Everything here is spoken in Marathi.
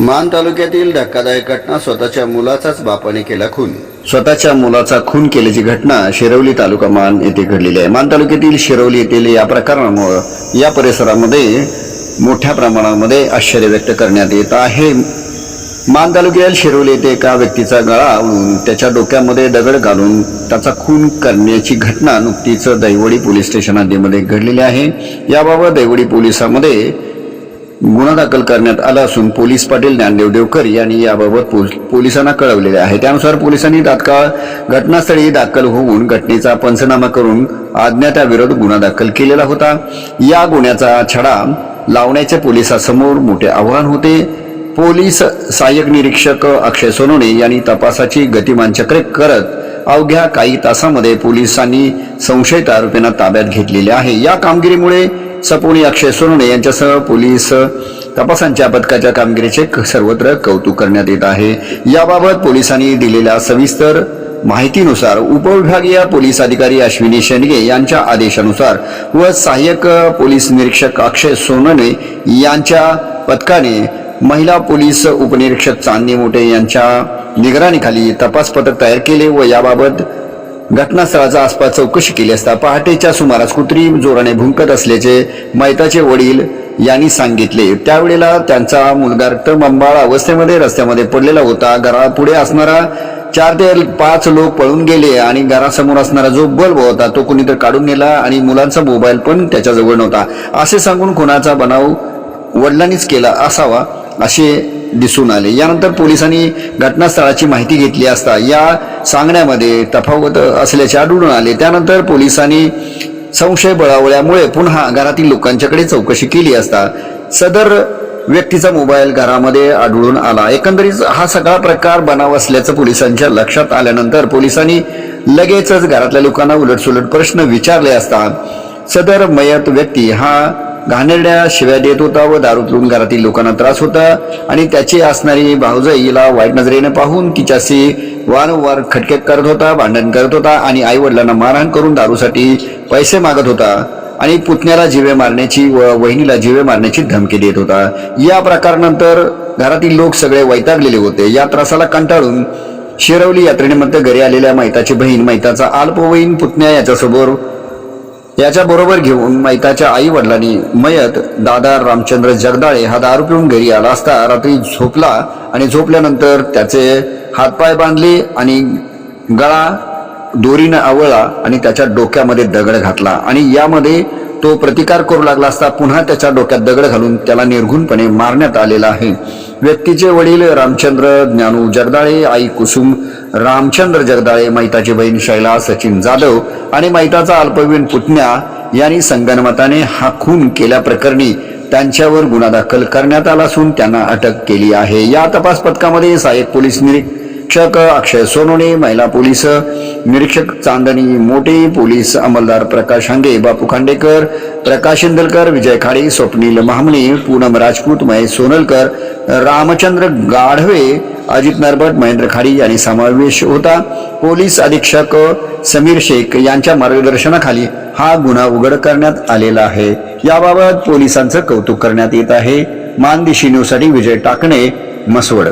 मान तालुक्यातील धक्कादायक घटना स्वतःच्या मुलाचाच बापाने केला खून. स्वतःच्या मुलाचा खून केल्याची घटना शिरवली तालुका मान येथे घडलेली आहे. मान तालुक्यातील शिरवली येथील या प्रकरणामुळं या परिसरामध्ये मोठ्या प्रमाणामध्ये आश्चर्य व्यक्त करण्यात येत आहे. मान तालुक्यातील शिरवली येथे एका व्यक्तीचा गळा आवळून त्याच्या डोक्यामध्ये दगड घालून त्याचा खून करण्याची घटना नुकतीच दैवडी पोलीस स्टेशन हद्दीमध्ये घडलेली आहे. याबाबत दैवडी पोलिसांमध्ये गुन्हा दाखल करण्यात आला असून पोलीस पाटील ज्ञानदेव देवकर यांनी याबाबत पोल- पोलिसांना कळवलेले आहे. त्यानुसार पोलिसांनी तात्काळ घटनास्थळी दाखल होऊन घटनेचा पंचनामा करून अज्ञाताविरोध गुन्हा दाखल केलेला होता. या गुन्ह्याचा छडा लावण्याचे पोलिसांसमोर मोठे आव्हान होते. पोलीस सहाय्यक निरीक्षक अक्षय सोनोने यांनी तपासाची गतिमान चक्रे करत अवघ्या काही तासामध्ये पोलिसांनी संशयित आरोपींना ताब्यात घेतलेले आहे. या कामगिरीमुळे सपोनी अक्षय सोनवणे यांच्यासह पोलीस तपासांच्या पथकाच्या कामगिरीचे सर्वत्र कौतुक करण्यात येत आहे. याबाबत पोलिसांनी दिलेल्या सविस्तर माहितीनुसार उपविभागीय पोलीस अधिकारी अश्विनी शेंडगे यांच्या आदेशानुसार व सहाय्यक पोलीस निरीक्षक अक्षय सोनवणे यांच्या पथकाने महिला पोलीस उपनिरीक्षक चांदणी मोठे यांच्या निगराणीखाली तपास पथक तयार केले व याबाबत घटनास्थळाचा आसपास चौकशी केली असता पहाटेच्या सुमारास कुत्री जोराने भुंकत असल्याचे मैताचे वडील यांनी सांगितले. त्यावेळेला त्यांचा मुलगा रक्तबंबाळ अवस्थेमध्ये रस्त्यामध्ये पडलेला होता. घरापुढे असणारा चार ते पाच लोक पळून गेले आणि घरासमोर असणारा जो बल्ब होता तो कुणीतरी काढून नेला आणि मुलांचा मोबाईल पण त्याच्याजवळ नव्हता. असे सांगून खुनाचा बनाव वडिलांनीच केला असावा. असे दिसून आले. यानंतर पोलिसांनी घटनास्थळाची माहिती घेतली असता या सांगण्यामध्ये तफावत असल्याचे आढळून आले. त्यानंतर पोलिसांनी संशय बळावल्यामुळे पुन्हा घरातील लोकांच्याकडे चौकशी केली असता सदर व्यक्तीचा मोबाईल घरामध्ये आढळून आला. एकंदरीत हा सगळा प्रकार बनाव असल्याचं पोलिसांच्या लक्षात आल्यानंतर पोलिसांनी लगेचच घरातल्या लोकांना उलटसुलट प्रश्न विचारले असता सदर मयत व्यक्ती हा घाणेरड्या शिव्या देत होता व दारू पिऊन घरातील लोकांना त्रास होता. आणि त्याची असणारी भाऊजाईला वाईट नजरेने पाहून तिच्याशी वारंवार खटके करत होता भांडण करत होता आणि आई वडिलांना मारहाण करून दारूसाठी पैसे मागत होता. आणि पुतण्याला जिवे मारण्याची व वहिनीला जिवे मारण्याची धमकी देत होता. या प्रकारानंतर घरातील लोक सगळे वैतागलेले होते. या त्रासाला कंटाळून शिरवली यात्रेनिमित्त घरी आलेल्या मैताची बहीण मैताचा अल्पवयीन पुतण्या याच्यासमोर याच्याबरोबर घेऊन मैताच्या आई वडिलांनी मयत दादा रामचंद्र जगदाळे हा दारू पिऊन घरी आला असता रात्री झोपला आणि झोपल्यानंतर त्याचे हातपाय बांधले आणि गळा दोरीनं आवळला आणि त्याच्या डोक्यामध्ये दगड घातला. आणि यामध्ये तो प्रतिकार करू लागला असता पुन्हा त्याच्या डोक्यात दगड घालून त्याला निर्घुणपणे मारण्यात आलेला आहे. व्यक्तीचे वडील रामचंद्र ज्ञानू जगदाळे आई कुसुम रामचंद्र जगदाळे मैताची बहीण शैला सचिन जाधव आणि मैताचा अल्पवयीन पुतण्या यांनी संगनमताने हा खून केल्याप्रकरणी त्यांच्यावर गुन्हा दाखल करण्यात आला असून त्यांना अटक केली आहे. या तपास पथकामध्ये सहाय्यक पोलीस निरीक्षक अक्षय सोनोने महिला पोलीस निरीक्षक चांदणी मोटे पोलीस अंमलदार प्रकाश हांगे बापू खांडेकर प्रकाश इंदलकर विजय खाडे स्वप्नील महामणे पूनम राजपूत महेश सोनलकर रामचंद्र गाढवे अजित नरबट महेंद्र खाडी यांनी समावेश होता. पोलीस अधीक्षक समीर शेख यांच्या मार्गदर्शनाखाली हा गुन्हा उघड करण्यात आलेला आहे. याबाबत पोलिसांचं कौतुक करण्यात येत आहे. मानदिशी न्यूजसाठी विजय टाकणे मसवड